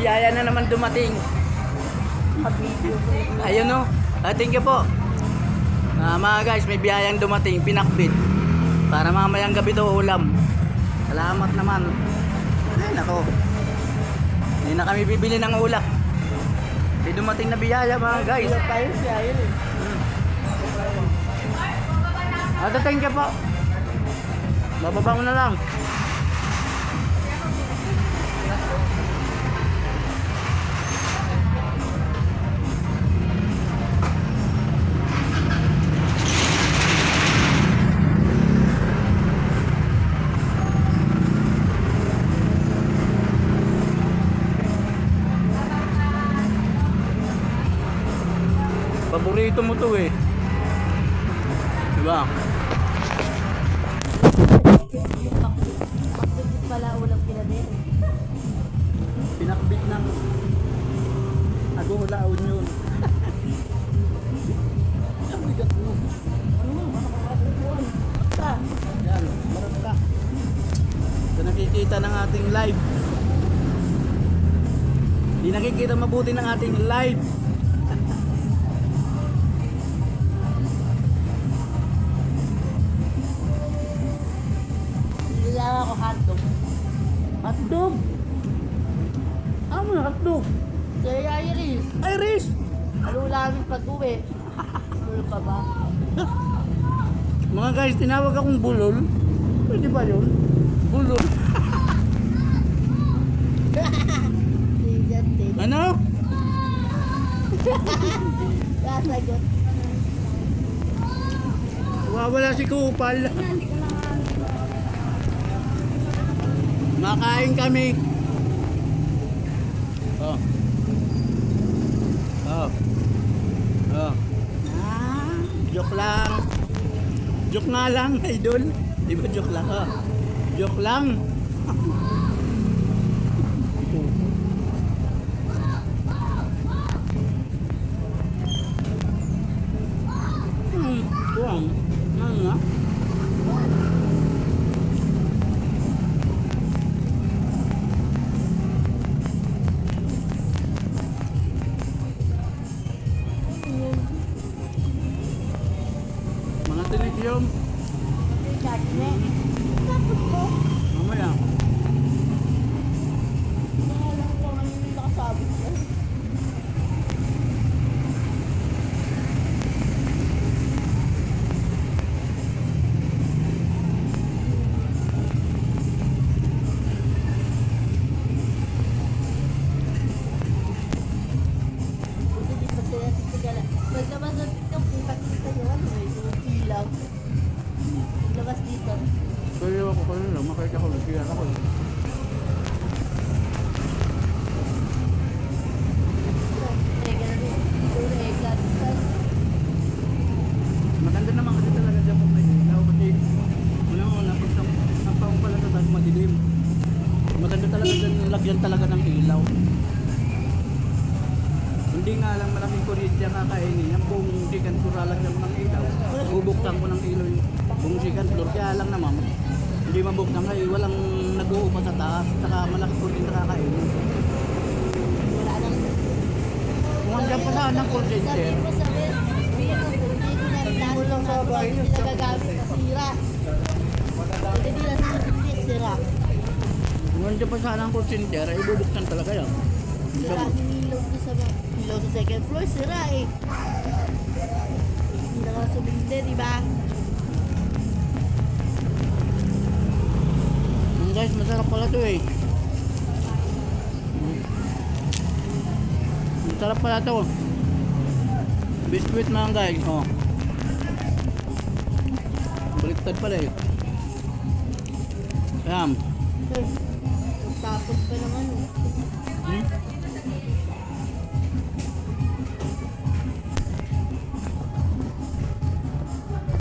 biyaya na naman dumating. Ayun no. Ah, thank you po. Ah, mga guys, may biyayang dumating, pinakbit. Para mamayang gabi to ulam. Salamat naman. Ay, nako. Hindi na kami bibili ng ulak. May dumating na biyaya mga guys. Tayo siya yun eh. Ate, thank you po. Bababa ko na lang. Paborito mo to eh. Diba? Bakit pala ulam kinadir? Pinakbit ng Agulaon yun. Ang bigat mo. Sa? Yan, marap ka. Ito nakikita ng ating live. Hindi nakikita mabuti ng ating live. Lang ako hotdog. Hotdog. Ano yung hotdog? Kaya Iris, Iris! ano namin pag-uwi? Ano pa ba? Mga guys, tinawag akong bulol. Pwede ba yun? Bulol. Din. Ano? Kasagot. Wawala si Kupal. Makain kami. Oh. Oh. Oh. Ah, joke lang. Joke nga lang, idol. Di ba joke lang? Oh. Joke lang. Hmm, kuwang. Ano nga? Ako kayo lang, makita ko, nagkiyar ako. Maganda naman kasi talaga dyan kung may ilaw kasi una una pag ang paong pala sa taas madilim. Maganda talaga dyan lagyan talaga ng ilaw. Hindi nga lang malaking kuryente ang kakainin. Yung buong floor lalagyan ko ng ilaw. Bubuktan ko ng ilaw yung buong floor. Kaya lang naman, hindi mabuktan kasi walang nag-uupa sa taas. Saka malaking kuryente kakainin. Wala nang Kung andyan pa saan ng call center, sabihin hindi na lang sa bahay niyo, hindi nagagamit na sira. Hindi nila sa sira. kung andyan pa saan ang call center, ay bubuktan talaga yan. Sira ang ko sa ilaw sa second floor, sira eh. Hindi na ka sumindi, di ba? Guys, masarap pala to eh. Masarap pala to. Biscuit mga guys. Oh. Baliktad pala eh. Ayan. Tapos pa naman?